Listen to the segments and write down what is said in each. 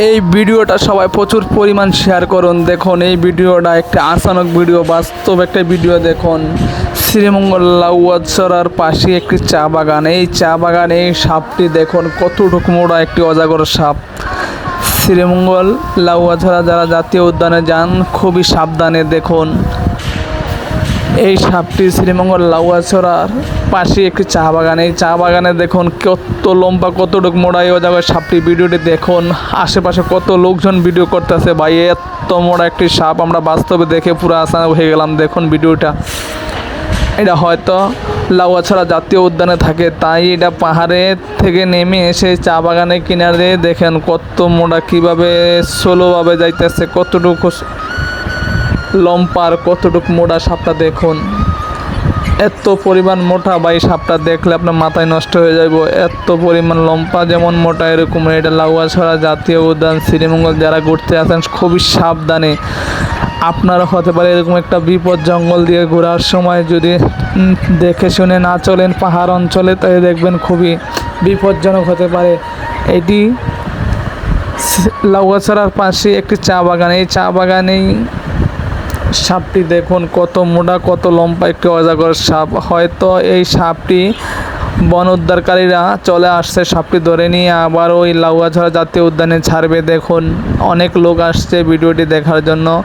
এই ভিডিওটা সবাই প্রচুর পরিমাণ শেয়ার করুন। দেখুন, এই ভিডিওটা একটা আসানক ভিডিও, বাস্তব একটা ভিডিও, দেখুন। শ্রীমঙ্গল লাউয়াছড়ার পাশে একটি চা বাগান। এই চা বাগানে এই সাপটি, দেখুন, কতটুকু মোড়া একটি অজাগর সাপ। শ্রীমঙ্গল লাউয়াছড়া যারা জাতীয় উদ্যানে যান, খুবই সাবধানে দেখুন। এই সাপটি শ্রীমঙ্গল লাউয়াছড়ার পাশে একটি চা বাগান। এই চা বাগানে দেখুন কত লম্বা, কতটুকু মোড়াই ও জায়গায় সাপটি। ভিডিওটি দেখুন, আশেপাশে কত লোকজন ভিডিও করতেছে। ভাই, এত মোড়া একটি সাপ, আমরা বাস্তবে দেখে পুরো আশা হয়ে গেলাম। দেখুন ভিডিওটা। এটা হয়তো লাউয়াছড়া জাতীয় উদ্যানে থাকে, তাই এটা পাহাড়ে থেকে নেমে এসে চা বাগানের কিনারে দেখেন কত মোড়া কীভাবে সোলোভাবে যাইতেছে, কতটুকু লম্পার কতটুকু মোটা সাপটা দেখুন। এত পরিমাণ মোটা বা এই সাপটা দেখলে আপনার মাথায় নষ্ট হয়ে যাব এত পরিমাণ লম্পা যেমন মোটা এরকম এটা লাউয়া লাউয়াছড়া জাতীয় উদ্যান, শ্রীমঙ্গল যারা ঘুরতে আসেন খুবই সাবধানে। আপনারা হতে পারে এরকম একটা বিপদ জঙ্গল দিয়ে ঘোরার সময় যদি দেখে শুনে না চলেন পাহাড় অঞ্চলে তাই দেখবেন খুবই বিপজ্জনক হতে পারে। এটি লাউয়া লাউয়াছড়ার পাশে একটি চা বাগান। এই চা বাগানেই সাপটি দেখুন কত মোটা কত লম্বা একটি অজাগর সাপ। হয়তো এই সাপটি বন উদ্ধারকারীরা চলে আসছে সাপটি ধরে নিয়ে। আবার ওই লাউয়াছড়া জাতীয় উদ্যানে ছাড়বে। দেখুন, অনেক লোক আসছে ভিডিওটি দেখার জন্য।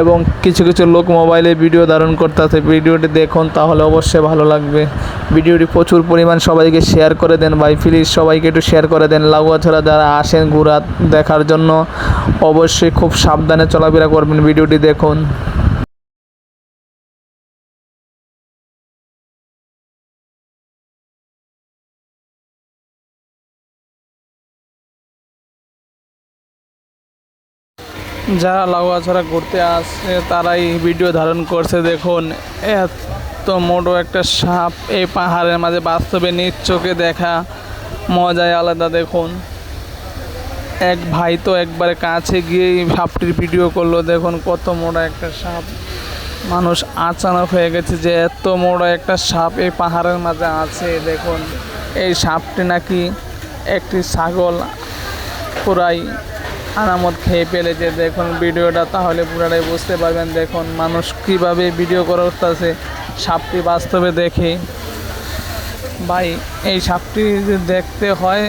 এবং কিছু কিছু লোক মোবাইলে ভিডিও ধারণ করতেছে। ভিডিওটি দেখুন, তাহলে অবশ্যই ভালো লাগবে। ভিডিওটি প্রচুর পরিমাণ সবাইকে শেয়ার করে দেন। ভাই প্লিজ সবাইকে একটু শেয়ার করে দেন। লাউয়াছড়া যারা আসেন ঘোরা দেখার জন্য, অবশ্যই খুব সাবধানে চলাফেরা করবেন ভিডিওটি দেখুন। যারা লাউয়াছড়া ঘুরতে আসছে তারা এই ভিডিও ধারণ করছে। দেখুন, এত মোটো একটা সাপ এই পাহাড়ের মাঝে বাস্তবে নিজ চোখে দেখা মজাই আলাদা, দেখুন। এক ভাই তো একবারে কাছে গিয়ে সাপটির ভিডিও করল, দেখুন কত মোটা একটা সাপ। মানুষ আচানক হয়ে গেছে যে এত মোটা একটা সাপ এই পাহাড়ের মাঝে আছে, দেখুন। এই সাপটি নাকি একটি ছাগল, পুরাই আনামত খেয়ে ফেলেছে। দেখুন ভিডিওটা তাহলে পুরাটাই বুঝতে পারবেন। দেখুন মানুষ কীভাবে ভিডিও করতেছে সাপটি বাস্তবে দেখে। ভাই, এই সাপটি দেখতে হয়